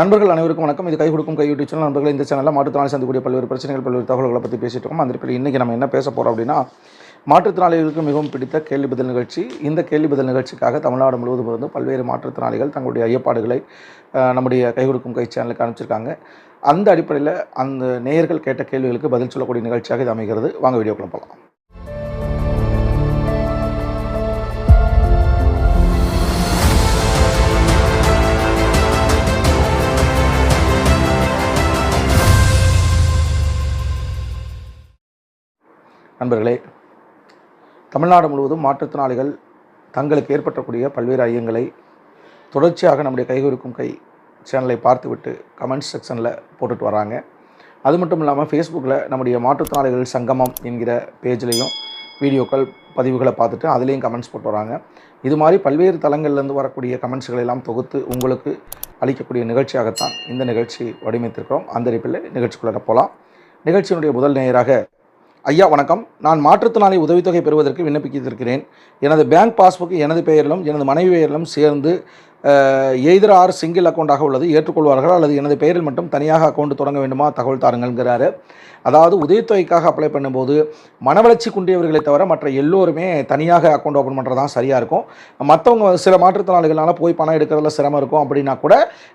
நண்பர்கள் அனைவருக்கும் வணக்கம். இது கை கொடுக்கும் கை யூடியூப் சேனல். நண்பர்கள் இந்த சேனலில் மாற்றுத்திறனாளி சந்திக்கூடிய பல்வேறு பிரச்சனைகள் பல்வேறு தகவல்களை பற்றி பேசிட்டு இருக்கோம். அந்த பேரில் இன்றைக்கி நம்ம என்ன பேச போகிறோம் அப்படின்னா மாற்றுத்திறனாளிகளுக்கு மிகவும் பிடித்த கேள்வி பதில் நிகழ்ச்சி. இந்த கேள்வி பதில் நிகழ்ச்சிக்காக தமிழ்நாடு முழுவதும் இருந்து பல்வேறு மாற்றுத்திறனாளிகள் தங்களுடைய ஐயப்பாடுகளை நம்முடைய கை கொடுக்கும் கை சேனலுக்கு அனுப்பிச்சிருக்காங்க. அந்த அடிப்படையில் அந்த நேயர்கள் கேட்ட கேள்விகளுக்கு பதில் சொல்லக்கூடிய நிகழ்ச்சியாக இது அமைகிறது. வாங்க வீடியோக்குள்ள போகலாம் நண்பர்களே தமிழ்நாடு முழுவதும் மாற்றுத்திறனாளிகள் தங்களுக்கு ஏற்பட்டக்கூடிய பல்வேறு ஐயங்களை தொடர்ச்சியாக நம்முடைய கைகொடுக்கும் கை சேனலை பார்த்துவிட்டு கமெண்ட்ஸ் செக்ஷனில் போட்டுட்டு வராங்க. அது மட்டும் இல்லாமல் ஃபேஸ்புக்கில் நம்முடைய மாற்றுத்திறனாளிகள் சங்கமம் என்கிற பேஜ்லேயும் வீடியோக்கள் பதிவுகளை பார்த்துட்டு அதுலேயும் கமெண்ட்ஸ் போட்டு வராங்க. இது மாதிரி பல்வேறு தளங்கள்லேருந்து வரக்கூடிய கமெண்ட்ஸ்களை எல்லாம் தொகுத்து உங்களுக்கு அளிக்கக்கூடிய நிகழ்ச்சியாகத்தான் இந்த நிகழ்ச்சி வடிவமைத்திருக்கிறோம். அந்த அடிப்பில் நிகழ்ச்சிக்குள்ளே போகலாம். நிகழ்ச்சியினுடைய முதல் நேயராக ஐயா வணக்கம். நான் மாற்றுத்திறனாளி உதவித்தொகை பெறுவதற்கு விண்ணப்பித்திருக்கிறேன். எனது பேங்க் பாஸ்புக் எனது பெயரிலும் எனது மனைவி பெயரிலும் சேர்ந்து எய்தர் ஆர் சிங்கிள் அக்கௌண்ட்டாக உள்ளது. ஏற்றுக்கொள்வார்கள். அல்லது எனது பெயரில் மட்டும் தனியாக அக்கௌண்ட் தொடங்க வேண்டுமா? தகவல் தாருங்கள்ங்கிறாரு. அதாவது உதவித்தொகைக்காக அப்ளை பண்ணும்போது மனவளர்ச்சி குன்றியவர்களை தவிர மற்ற எல்லோருமே தனியாக அக்கௌண்ட் ஓப்பன் பண்ணுறது தான் சரியாக இருக்கும். மற்றவங்க சில மாற்றுத்திறனாளிகளால் போய் பணம் எடுக்கிறதுல சிரமம் இருக்கும். அப்படின்னா கூட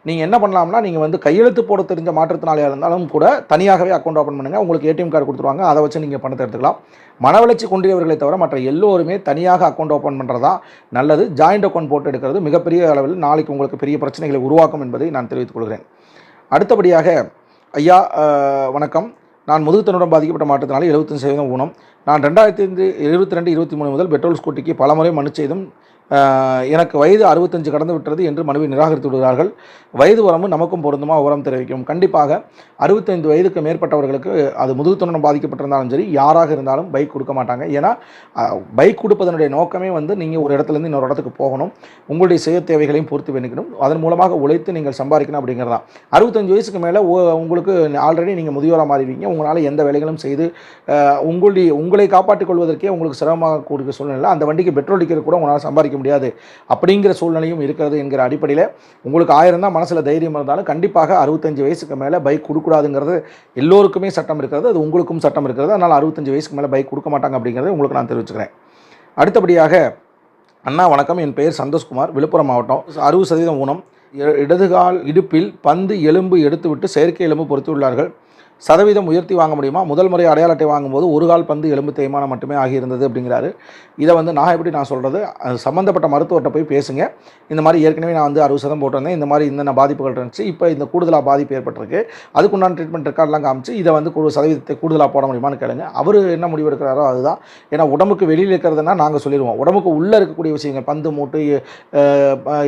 நீங்கள் என்ன பண்ணலாம்னா நீங்கள் வந்து கையெழுத்து போட தெரிஞ்ச மாற்றுத்திறனாளியாக இருந்தாலும் கூட தனியாகவே அக்கௌண்ட் ஓப்பன் பண்ணுங்கள் உங்களுக்கு ஏடிஎம் கார்டு கொடுத்துருவாங்க. அதை வச்சு நீங்கள் பணத்தை எடுத்துக்கலாம். மனவளர்ச்சி குன்றியவர்களை தவிர மற்ற எல்லோருமே தனியாக அக்கௌண்ட் ஓப்பன் பண்ணுறது தான் நல்லது. ஜாயிண்ட் அக்கௌண்ட் போட்டு எடுக்கிறது மிகப்பெரிய அளவில் நாளைக்கு உங்களுக்கு பெரிய பிரச்சனைகளை உருவாக்கும் என்பதை நான் தெரிவித்துக் கொள்கிறேன். அடுத்தபடியாக ஐயா வணக்கம். நான் முதுகுத்தனுடன் பாதிக்கப்பட்ட மாற்றத்தினால எழுபத்தஞ்சு சதவீதம் ஊனம். நான் ரெண்டாயிரத்தி ஐந்து இருபத்தி ரெண்டு இருபத்தி மூணு முதல் பெட்ரோல் ஸ்கூட்டிக்கு பலமுறை மனு செய்தும் எனக்கு வயது அறுபத்தஞ்சு கடந்து விட்டது என்று மனுவை நிராகரித்து விடுகிறார்கள். வயது உரமும் நமக்கும் பொருந்துமா? உரம் தெரிவிக்கும். கண்டிப்பாக அறுபத்தைந்து வயதுக்கு மேற்பட்டவர்களுக்கு அது முதுகுத்தனுடன் பாதிக்கப்பட்டிருந்தாலும் சரி யாராக இருந்தாலும் பைக் கொடுக்க மாட்டாங்க. ஏன்னா பைக் கொடுப்பதனுடைய நோக்கமே வந்து நீங்கள் ஒரு இடத்துலேருந்து இன்னொரு இடத்துக்கு போகணும். உங்களுடைய செய்ய தேவைகளையும் பூர்த்தி பண்ணிக்கணும். அதன் மூலமாக உழைத்து நீங்கள் சம்பாதிக்கணும் அப்படிங்கிறது தான். அறுபத்தஞ்சு வயசுக்கு மேலே உங்களுக்கு ஆல்ரெடி நீங்கள் முதியோராக மாறிவிங்க உங்களால் எந்த வேலைகளும் செய்து உங்களுடைய உங்களை காப்பாற்றிக் கொள்வதற்கே உங்களுக்கு சிரமமாக கூடிய சூழ்நிலை அந்த வண்டிக்கு பெட்ரோல் அடிக்கிறது கூட உங்களால் சம்பாதிக்க முடியாது அப்படிங்கிற சூழ்நிலையும் இருக்கிறது என்கிற அடிப்படையில் உங்களுக்கு ஆயிரம் தான் மனசில் தைரியம் இருந்தாலும் கண்டிப்பாக அறுபத்தஞ்சு வயசுக்கு மேலே பைக் கொடுக்கூடாதுங்கிறது எல்லோருக்குமே சட்டம் இருக்கிறது. அது உங்களுக்கும் சட்டம் இருக்கிறது. அதனால் அறுபத்தஞ்சு வயசுக்கு மேலே பைக் கொடுக்க மாட்டாங்க அப்படிங்கிறத உங்களுக்கு நான் தெரிவிச்சுக்கிறேன். அடுத்தபடியாக அண்ணா வணக்கம். என் பெயர் சந்தோஷ்குமார். விழுப்புரம் மாவட்டம். அறுபது சதவீதம் ஊனம். இடதுகால் இடுப்பில் பந்து எலும்பு எடுத்துவிட்டு செயற்கை எலும்பு பொறுத்துள்ளார்கள் சதவீதம் உயர்த்தி வாங்க முடியுமா? முதல் முறை அடையாள அட்டை வாங்கும்போது ஒரு கால் பந்து எலும்பு தேய்மானம் மட்டுமே ஆகியிருந்தது அப்படிங்கிறாரு. இதை வந்து நான் எப்படி நான் சொல்கிறது சம்மந்தப்பட்ட மருத்துவர்கிட்ட போய் பேசுங்க. இந்த மாதிரி ஏற்கனவே நான் வந்து அறுபது சதம் போட்டிருந்தேன். இந்த மாதிரி இந்த பாதிப்புகள் இருந்துச்சு. இப்போ இந்த கூடுதலாக பாதிப்பு ஏற்பட்டிருக்கு. அதுக்குண்டான ட்ரீட்மெண்ட் ரெக்கார்ட்லாம் காமிச்சு இதை வந்து கூடு சதவீதத்தை கூடுதலாக போட முடியுமான்னு கேளுங்க. அவர் என்ன முடிவு எடுக்கிறாரோ அதுதான். ஏன்னா உடம்புக்கு வெளியில் இருக்கிறதுனா நாங்கள் சொல்லிடுவோம். உடம்புக்கு உள்ளே இருக்கக்கூடிய விஷயங்கள் பந்து மூட்டு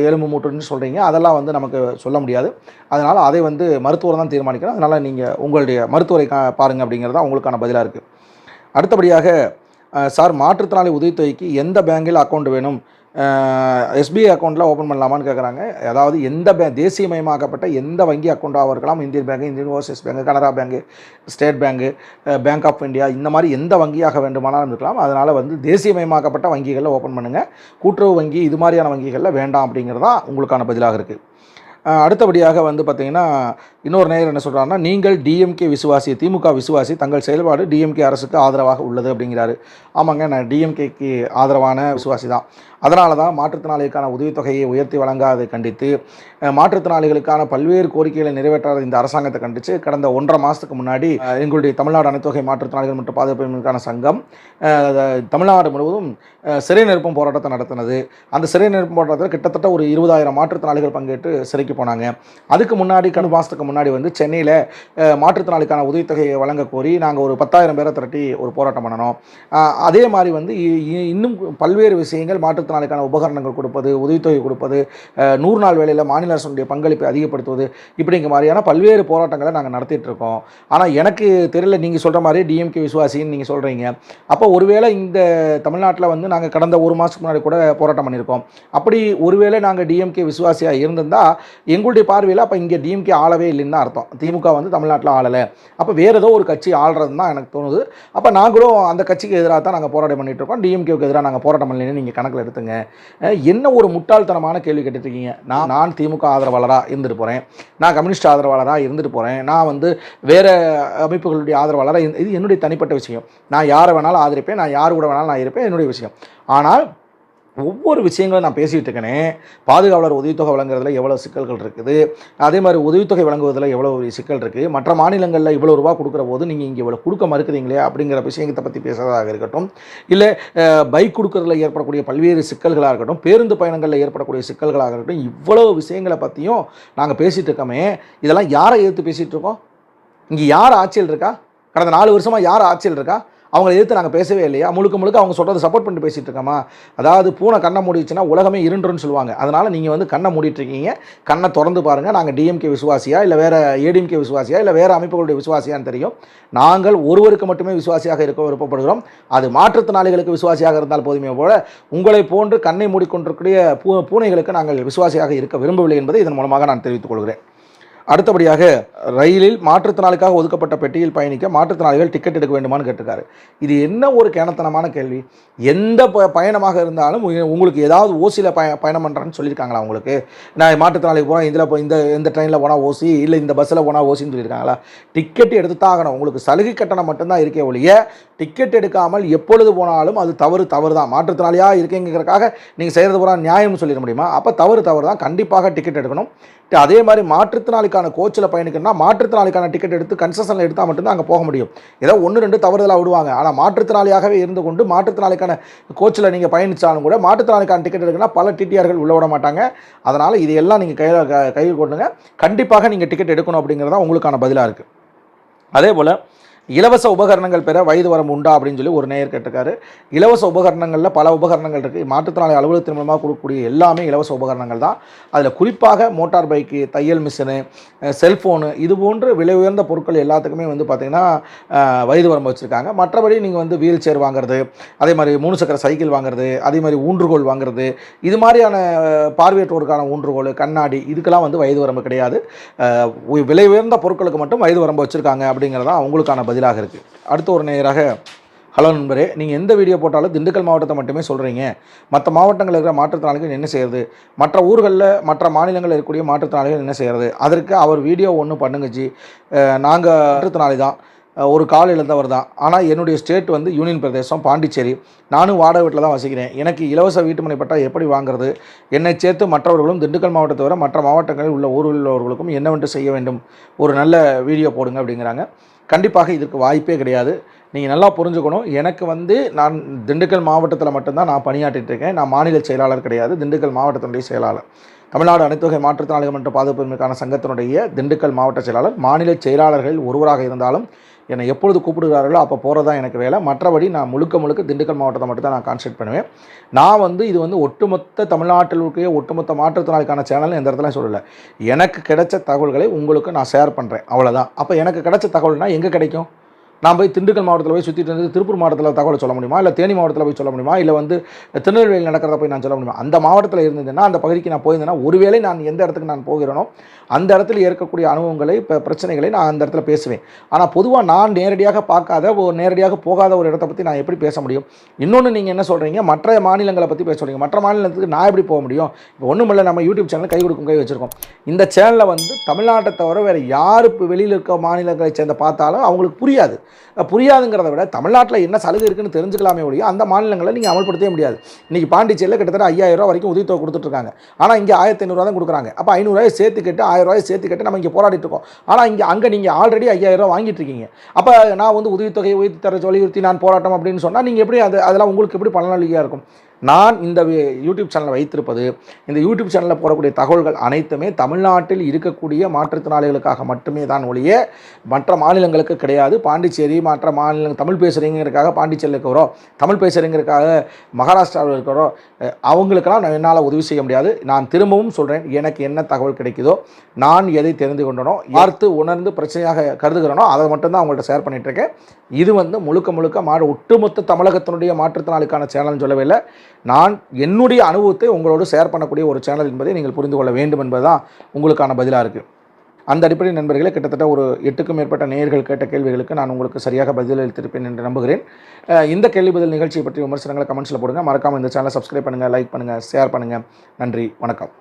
எலும்பு மூட்டுன்னு சொல்கிறீங்க அதெல்லாம் வந்து நமக்கு சொல்ல முடியாது. அதனால் அதை வந்து மருத்துவர் தான் தீர்மானிக்கணும். அதனால் நீங்கள் உங்களுடைய மருத்துவரை கா பாருங்கள் அப்படிங்கிறது தான் உங்களுக்கான பதிலாக இருக்குது அடுத்தபடியாக சார் மாற்றுத்திறனாளி உதவித்தொகைக்கு எந்த பேங்கில் அக்கௌண்ட் வேணும்? எஸ்பிஐ அக்கௌண்ட்டில் ஓப்பன் பண்ணலாமான்னு கேட்குறாங்க அதாவது எந்த பே தேசியமயமாக்கப்பட்ட எந்த வங்கி அக்கௌண்ட்டாக இருக்கலாம் Indian bank Indian overseas bank Canara bank state bank bank of India இந்த மாதிரி எந்த வங்கியாக வேண்டுமானாலும் இருக்கலாம். அதனால் வந்து தேசியமயமாக்கப்பட்ட வங்கிகளில் ஓப்பன் பண்ணுங்கள் கூட்டுறவு வங்கி இது மாதிரியான வங்கிகளில் வேண்டாம் அப்படிங்கிறது தான் உங்களுக்கான பதிலாக இருக்குது அடுத்தபடியாக வந்து பார்த்திங்கன்னா இன்னொரு நேயர் என்ன சொல்கிறாருன்னா நீங்கள் டிஎம்கே விசுவாசி திமுக விசுவாசி தங்கள் செயல்பாடு டிஎம்கே அரசுக்கு ஆதரவாக உள்ளது அப்படிங்கிறாரு. ஆமாங்க நான் டிஎம்கேக்கு ஆதரவான விசுவாசி தான். அதனால தான் மாற்றுத்திறனாளிகளுக்கான உதவித்தொகையை உயர்த்தி வழங்காதை கண்டித்து மாற்றுத்திறனாளிகளுக்கான பல்வேறு கோரிக்கைகளை நிறைவேற்றாத இந்த அரசாங்கத்தை கண்டித்து கடந்த ஒன்றரை மாதத்துக்கு முன்னாடி எங்களுடைய தமிழ்நாடு அனைத்துவகை மாற்றுத்திறனாளிகள் மற்றும் பாதுகாப்பிற்கான சங்கம் தமிழ்நாடு முழுவதும் சிறை நிரப்பும் போராட்டத்தை நடத்தினது. அந்த சிறை நிரப்பும் போராட்டத்தில் கிட்டத்தட்ட ஒரு இருபதாயிரம் மாற்றுத்திறனாளிகள் பங்கேற்று சிறைக்கு போனாங்க. அதுக்கு முன்னாடி கணு மாதத்துக்கு முன்னாடி வந்து சென்னையில் மாற்றுத்திறனாளிக்கான உதவித்தொகையை வழங்க கோரி நாங்கள் ஒரு பத்தாயிரம் பேரை திரட்டி ஒரு போராட்டம் பண்ணணும் அதே மாதிரி வந்து இன்னும் பல்வேறு விஷயங்கள் மாற்றுத்திறனாளிக்கான உபகரணங்கள் கொடுப்பது உதவித்தொகை கொடுப்பது நூறு நாள் வேலையில் மாநில அரசுடைய பங்களிப்பை அதிகப்படுத்துவது இப்படிங்கிற மாதிரியான பல்வேறு போராட்டங்களை நாங்கள் நடத்திட்டு இருக்கோம். ஆனால் எனக்கு தெரியல நீங்கள் சொல்கிற மாதிரி டிஎம்கே விசுவாசின்னு நீங்கள் சொல்கிறீங்க அப்போ ஒருவேளை இந்த தமிழ்நாட்டில் வந்து நாங்கள் கடந்த ஒரு மாதத்துக்கு முன்னாடி கூட போராட்டம் பண்ணியிருக்கோம். அப்படி ஒருவேளை நாங்கள் டிஎம்கே விசுவாசியாக இருந்திருந்தால் எங்களுடைய பார்வையில் அப்போ இங்கே டிஎம்கே ஆளவே இல்லை இல்லைன்னு தான் அர்த்தம். திமுக வந்து தமிழ்நாட்டில் ஆளலை. அப்போ வேறு ஏதோ ஒரு கட்சி ஆள்றது தான் எனக்கு தோணுது. அப்போ நாங்களும் அந்த கட்சிக்கு எதிராக தான் நாங்கள் போராட்டம் பண்ணிகிட்டு இருக்கோம். டிஎம்கேவுக்கு எதிராக நாங்கள் போராட்டம் பண்ணலன்னு நீங்கள் கணக்கில் எடுத்துங்க. என்ன ஒரு முட்டாள்தனமான கேள்வி கேட்டுருக்கீங்க நான் நான் திமுக ஆதரவாளராக இருந்துட்டு போகிறேன் நான் கம்யூனிஸ்ட் ஆதரவாளராக இருந்துட்டு போகிறேன் நான் வந்து வேறு அமைப்புகளுடைய ஆதரவாளராக இது என்னுடைய தனிப்பட்ட விஷயம். நான் யாரை வேணாலும் ஆதரிப்பேன். நான் யார் கூட வேணாலும் நான் இருப்பேன். என்னுடைய விஷயம். ஆனால் ஒவ்வொரு விஷயங்களும் நான் பேசிகிட்டு இருக்கேனே. பாதுகாவலர் உதவித்தொகை வழங்குறதுல எவ்வளோ சிக்கல்கள் இருக்குது? அதே மாதிரி உதவித்தொகை வழங்குவதில் எவ்வளோ ஒரு சிக்கல் இருக்குது மற்ற மாநிலங்களில் இவ்வளோ ரூபா கொடுக்குற போது நீங்கள் இங்கே இவ்வளோ கொடுக்க மறுக்கிறீங்களே அப்படிங்கிற விஷயத்தை பற்றி பேசுகிறதாக இருக்கட்டும். இல்லை பைக் கொடுக்குறதுல ஏற்படக்கூடிய பல்வேறு சிக்கல்களாக இருக்கட்டும் பேருந்து பயணங்களில் ஏற்படக்கூடிய சிக்கல்களாக இருக்கட்டும் இவ்வளோ விஷயங்களை பற்றியும் நாங்கள் பேசிகிட்டு இருக்கோமே. இதெல்லாம் யாரை எதிர்த்து பேசிகிட்டு இருக்கோம்? இங்கே யார் ஆட்சியில் இருக்கா? கடந்த நாலு வருஷமாக யார் ஆட்சியில் இருக்கா? அவங்களை எதிர்த்து நாங்கள் பேசவே இல்லையா? முழுக்க முழுக்க அவங்க சொல்கிறத சப்போர்ட் பண்ணிட்டு பேசிகிட்டு இருக்கோமா? அதாவது பூனை கண்ணை மூடிச்சுன்னா உலகமே இருண்டுன்னு சொல்லுவாங்க. அதனால் நீங்கள் வந்து கண்ணை மூடிட்டுருக்கீங்க கண்ணை திறந்து பாருங்கள் நாங்கள் டிஎம்கே விசுவாசியா இல்லை வேறு ஏடிஎம்கே விசுவாசியா இல்லை வேறு அமைப்புகளுடைய விசுவாசியான்னு தெரியும். நாங்கள் ஒருவருக்கு மட்டுமே விசுவாசியாக இருக்க விருப்பப்படுகிறோம். அது மாற்றுத்திறனாளிகளுக்கு விசுவாசியாக இருந்தால் போதுமே போல உங்களை போன்று கண்ணை மூடிக்கொண்டிருக்கூடிய பூ பூனைகளுக்கு நாங்கள் விசுவாசியாக இருக்க விரும்பவில்லை என்பதை இதன் மூலமாக நான் தெரிவித்துக் கொள்கிறேன். அடுத்தபடியாக ரயிலில் மாற்றுத்திறனாளிக்காக ஒதுக்கப்பட்ட பெட்டியில் பயணிக்க மாற்றுத்திறனாளிகள் டிக்கெட் எடுக்க வேண்டுமான்னு கேட்டிருக்காரு. இது என்ன ஒரு கேணத்தனமான கேள்வி? எந்த ப பயணமாக இருந்தாலும் உங்களுக்கு ஏதாவது ஓசியில் பய பயணம் பண்ணுறேன்னு சொல்லியிருக்காங்களா உங்களுக்கு? நான் மாற்றுத்திறனாளிக்கு போனால் இதில் இப்போ இந்த இந்த ட்ரெயினில் போனால் ஓசி இல்லை இந்த பஸ்ஸில் போனால் ஓசின்னு சொல்லியிருக்காங்களா? டிக்கெட் எடுத்து தாகணும் உங்களுக்கு சலுகை கட்டணம் மட்டும்தான் இருக்கே ஒழிய டிக்கெட் எடுக்காமல் எப்பொழுது போனாலும் அது தவறு தவறு தான் மாற்றுத்திறனாளியாக இருக்கீங்கிறதுக்காக நீங்கள் செய்கிறது பூரா நியாயம்னு சொல்லிட முடியுமா? அப்போ தவறு தவறு தான் கண்டிப்பாக டிக்கெட் எடுக்கணும். அதே மாதிரி மாற்றுத்திறனாளிக்கான கோச்சில் பயணிக்கணும்னா மாற்றுத்திறனாளிக்கான டிக்கெட் எடுத்து கன்செஷனில் எடுத்தால் மட்டும்தான் அங்கே போக முடியும். ஏதோ ஒன்று ரெண்டு தவறுதலாக விடுவாங்க. ஆனால் மாற்றுத்திறனாளியாகவே இருந்து கொண்டு மாற்றுத்திறனாளிக்கான கோச்சில் நீங்கள் பயணித்தாலும் கூட மாற்றுத்திறனாளிக்கான டிக்கெட் எடுக்கணும்னா பல டிடிஆர்கள் உள்ள விட மாட்டாங்க. அதனால் இதையெல்லாம் நீங்கள் கையில் கையில் கொண்டுங்க. கண்டிப்பாக நீங்கள் டிக்கெட் எடுக்கணும் அப்படிங்கிறது தான் உங்களுக்கான பதிலாக இருக்குது அதே போல் இலவச உபகரணங்கள் பெற வயது வரம்பு உண்டா அப்படின்னு சொல்லி ஒரு நேயர் கேட்டிருக்காரு. இலவச உபகரணங்களில் பல உபகரணங்கள் இருக்குது மாற்றுத்திறனாளி அலுவலகத்தின் மூலமாக கொடுக்கக்கூடிய எல்லாமே இலவச உபகரணங்கள் தான். அதில் குறிப்பாக மோட்டார் பைக்கு தையல் மிஷினு செல்ஃபோனு இது போன்று விலை உயர்ந்த பொருட்கள் எல்லாத்துக்குமே வந்து பார்த்திங்கன்னா வயது வரம்பு வச்சுருக்காங்க. மற்றபடி நீங்கள் வந்து வீல் சேர் வாங்குறது அதே மாதிரி மூணு சக்கர சைக்கிள் வாங்குறது அதே மாதிரி ஊன்றுகோல் வாங்குறது இது மாதிரியான பார்வையற்றோருக்கான ஊன்றுகோல் கண்ணாடி இதுக்கெல்லாம் வந்து வயது வரம்பு கிடையாது. விலை உயர்ந்த பொருட்களுக்கு மட்டும் வயது வரம்பு வச்சுருக்காங்க அப்படிங்கிறதான் அவங்களுக்கான பதிலாக இருக்குது அடுத்த ஒரு நேராக ஹலோ நண்பரே நீங்கள் எந்த வீடியோ போட்டாலும் திண்டுக்கல் மாவட்டத்தை மட்டுமே சொல்கிறீங்க மற்ற மாவட்டங்களில் இருக்கிற மாற்றுத்திறனாளிகள் என்ன செய்கிறது மற்ற ஊர்களில் மற்ற மாநிலங்களில் இருக்கக்கூடிய மாற்றுத்திறனாளிகள் என்ன செய்கிறது அதற்கு அவர் வீடியோ ஒன்று பண்ணுங்க ஜி. நாங்கள் மாற்றுத்திறனாளி தான். ஒரு கால் இழந்தவர் தான். ஆனால் என்னுடைய ஸ்டேட் வந்து யூனியன் பிரதேசம் பாண்டிச்சேரி. நானும் வாடகை வீட்டில் தான் வசிக்கிறேன். எனக்கு இலவச வீட்டுமனை பட்டா எப்படி வாங்குறது? என்னை சேர்த்து மற்றவர்களும் திண்டுக்கல் மாவட்டத்தை தவிர மற்ற மாவட்டங்களில் உள்ள ஊரில் உள்ளவர்களுக்கும் என்னவென்று செய்ய வேண்டும்? ஒரு நல்ல வீடியோ போடுங்க அப்படிங்கிறாங்க. கண்டிப்பாக இதற்கு வாய்ப்பே கிடையாது. நீங்கள் நல்லா புரிஞ்சுக்கணும். எனக்கு வந்து நான் திண்டுக்கல் மாவட்டத்தில் மட்டும்தான் நான் பணியாற்றிட்டு இருக்கேன். நான் மாநில செயலாளர் கிடையாது. திண்டுக்கல் மாவட்டத்தினுடைய செயலாளர். தமிழ்நாடு அனைத்துவகை மாற்றுத்திறனாளிகள் மற்றும் பாதுகாப்பிற்கான சங்கத்தினுடைய திண்டுக்கல் மாவட்ட செயலாளர் மாநில செயலாளர்கள் ஒருவராக இருந்தாலும் என்னை எப்பொழுது கூப்பிடுகிறார்களோ அப்போ போகிறது தான் எனக்கு வேலை. மற்றபடி நான் முழுக்க முழுக்க திண்டுக்கல் மாவட்டத்தை மட்டும் தான் நான் கான்சென்ட் பண்ணுவேன். நான் வந்து இது வந்து ஒட்டுமொத்த தமிழ்நாட்டில் இருக்கிற ஒட்டுமொத்த மாற்றுத்திறனாளிக்கான சேனல் எந்த இடத்துல சொல்லலை. எனக்கு கிடைச்ச தகவல்களை உங்களுக்கு நான் ஷேர் பண்ணுறேன் அவ்வளோதான் அப்போ எனக்கு கிடைச்ச தகவல்னா எங்கே கிடைக்கும்? நான் போய் திண்டுக்கல் மாவட்டத்தில் போய் சுற்றிட்டு இருந்து திருப்பூர் மாவட்டத்தில் தகவல் சொல்ல முடியுமா? இல்லை தேனி மாவட்டத்தில் போய் சொல்ல முடியுமா? இல்லை வந்து திருநெல்வேலி நடக்கிறத போய் நான் சொல்ல முடியுமா? அந்த மாவட்டத்தில் இருந்ததுன்னா அந்த பகுதிக்கு நான் போயிருந்தேன்னா ஒருவேளை நான் எந்த இடத்துக்கு நான் போகிறேனோ அந்த இடத்துல இருக்கக்கூடிய அனுபவங்களை இப்போ பிரச்சனைகளை நான் அந்த இடத்துல பேசுவேன். ஆனால் பொதுவாக நான் நேரடியாக பார்க்காத ஒரு நேரடியாக போகாத ஒரு இடத்த பற்றி நான் எப்படி பேச முடியும்? இன்னொன்று நீங்கள் என்ன சொல்கிறீங்க மற்ற மாநிலங்களை பற்றி பேச சொல்கிறீங்க மற்ற மாநிலத்துக்கு நான் எப்படி போக முடியும்? இப்போ ஒன்றும் இல்லை நம்ம யூடியூப் சேனல் கை கொடுக்கும் கை வச்சுருக்கோம். இந்த சேனலில் வந்து தமிழ்நாட்டை தவிர வேறு யார் இப்போ வெளியில் இருக்க மாநிலங்களை சேர்ந்த பார்த்தாலும் அவங்களுக்கு புரியாது. புரியாதுங்கிறத விட தமிழ்நாட்டில் என்ன சலுகை இருக்குன்னு தெரிஞ்சுக்கலாமே ஒழிய அந்த மாநிலங்களை நீங்கள் அமல்படுத்தவே முடியாது. இன்றைக்கி பாண்டிச்சேரியில் கிட்டத்தட்ட ஐயாயிரம் வரைக்கும் உதவித்தொகை கொடுத்துட்ருக்காங்க. ஆனால் இங்கே ஆயிரத்தி ஐநூறுரூவா தான் கொடுக்குறாங்க. அப்போ ஐநூறுரூவாய் சேர்த்து கட்டு ஆயிரம் சேர்த்து கட்டு நம்ம இங்கே போராடிட்டு இருக்கோம். ஆனால் இங்கே அங்கே நீங்கள் ஆல்ரெடி ஐயாயிரம் ரூபா வாங்கிட்டு இருக்கீங்க அப்போ நான் வந்து உதவித்தொகையை உயர்த்தி தர வலியுறுத்தி நான் போராட்டம் அப்படின்னு சொன்னால் நீங்கள் எப்படி அது அதெல்லாம் உங்களுக்கு எப்படி பலனளியாக இருக்கும்? நான் இந்த யூடியூப் சேனலை வைத்திருப்பது இந்த யூடியூப் சேனலில் போடக்கூடிய தகவல்கள் அனைத்துமே தமிழ்நாட்டில் இருக்கக்கூடிய மாற்றுத்திறனாளிகளுக்காக மட்டுமே தான் ஒழிய மற்ற மாநிலங்களுக்கு கிடையாது. பாண்டிச்சேரி மற்ற மாநில தமிழ் பேசுகிறீங்கிறக்காக பாண்டிச்சேரியில் இருக்கிறோம். தமிழ் பேசுகிறீங்கிறக்காக மகாராஷ்டிராவில் இருக்கிறோம். அவங்களுக்கெல்லாம் நான் என்னால் உதவி செய்ய முடியாது. நான் திரும்பவும் சொல்கிறேன் எனக்கு என்ன தகவல் கிடைக்குதோ நான் எதை தெரிந்து கொண்டனோ பார்த்து உணர்ந்து பிரச்சனையாக கருதுகிறேனோ அதை மட்டும்தான் அவங்கள்ட்ட ஷேர் பண்ணிகிட்ருக்கேன் இது வந்து முழுக்க முழுக்க மாடு ஒட்டுமொத்த தமிழகத்தினுடைய மாற்றுத்திறனாளிக்கான சேனல்னு சொல்லவே இல்லை. நான் என்னுடைய அனுபவத்தை உங்களோடு ஷேர் பண்ணக்கூடிய ஒரு சேனல் என்பதை நீங்கள் புரிந்து கொள்ள வேண்டும் என்பதுதான் உங்களுக்கான பதிலாக இருக்குது அந்த அடிப்படை நண்பர்களே கிட்டத்தட்ட ஒரு எட்டுக்கும் மேற்பட்ட நேயர்கள் கேட்ட கேள்விகளுக்கு நான் உங்களுக்கு சரியாக பதிலளித்திருப்பேன் என்று நம்புகிறேன். இந்த கேள்வி பதில் நிகழ்ச்சியை பற்றி விமர்சனங்களை கமெண்ட்ஸில் போடுங்க. மறக்காமல் இந்த சேனலை சப்ஸ்கிரைப் பண்ணுங்கள் லைக் பண்ணுங்கள் ஷேர் பண்ணுங்கள் நன்றி வணக்கம்.